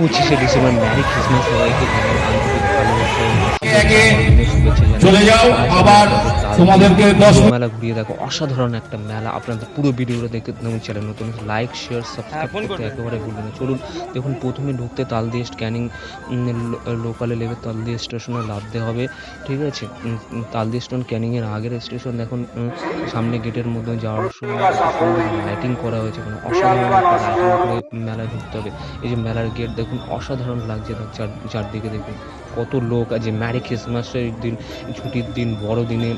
পঁচিশে December merry Christmas সবাইকে। চলে যাও, আবার তোমাদেরকে দশ মেলা ঘুরিয়ে দেখো। অসাধারণ একটা মেলা। আপনাদের পুরো ভিডিওটা দেখে নতুন চ্যানেল নতুন লাইক শেয়ার সাবস্ক্রাইব করতে একেবারে ভুলবেন না। চলুন দেখুন প্রথমে ঢুকতে তাল দিয়ে ক্যানিং লোকালে লেগে তাল দিয়ে স্টেশনে লাভতে হবে। ঠিক আছে? তাল দিয়ে স্টেশন ক্যানিংয়ের আগের স্টেশন দেখুন সামনে গেটের মধ্যে যাওয়ার সময় লাইটিং করা হয়েছে। কোনো অসাধারণ একটা লাইটিং করে মেলায় ঢুকতে হবে। এই যে মেলার গেট দেখুন অসাধারণ লাগছে তার চার চারদিকে দেখুন। কত লোক আছে ম্যারি ক্রিসমাসের দিন, ছুটির দিন বড় দিনে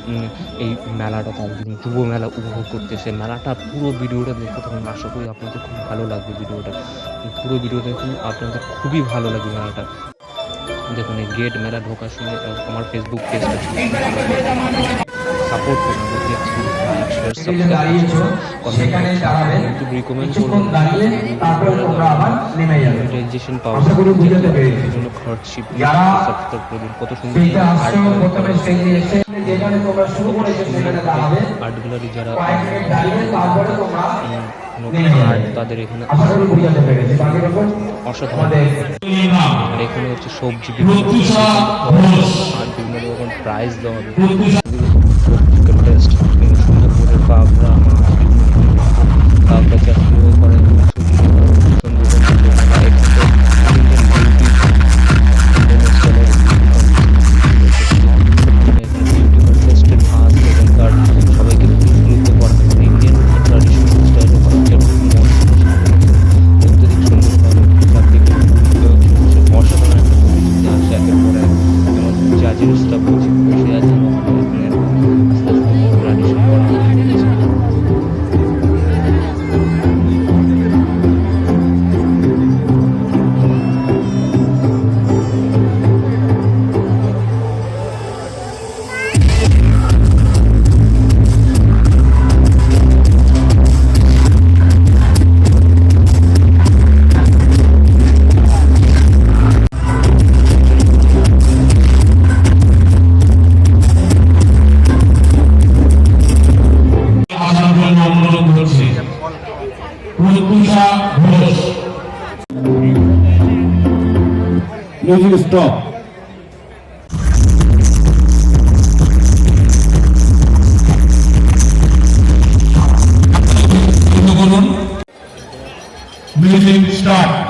এই মেলাটা তার দিন যুব মেলা উপভোগ করতেছে মেলাটা পুরো ভিডিওটা দেখতে তখন আশা করি আপনাদের খুব ভালো লাগবে ভিডিওটা। পুরো ভিডিও দেখুন, আপনাদের খুবই ভালো লাগবে মেলাটা। দেখুন, এই গেট মেলা ঢোকার সময় আমার ফেসবুক পেজটা সাপোর্ট করুন সেখানে দাঁড়াবে। কিন্তু রিকমেন্ড কিছুক্ষণ দাঁড়িয়ে তারপরে তোমরা আবার নেমে যাবে। আশা করি বুঝতে পেরেছি। যারা সাবস্ক্রাইব করে দিন কত সুন্দর সেইটা আসছো আর্ট প্রথমে স্টেজে এসে যেখানে তোমরা শুরু করেছ সেখানে দাঁড়াবে। আর্ট গ্যালারি যারা কয়েক মিনিট দাঁড়িয়ে তারপরে তোমরা তাদের এখানে অসাধারণ। আর এখানে হচ্ছে সবজি বিভিন্ন রকম প্রাইজ দেওয়া হবে। Test Pratyusha Ghosh music stop music start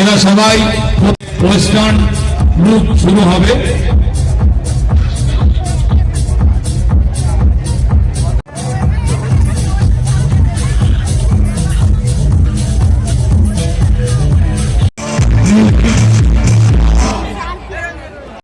এরা সবাই অনুষ্ঠান শুরু হবে।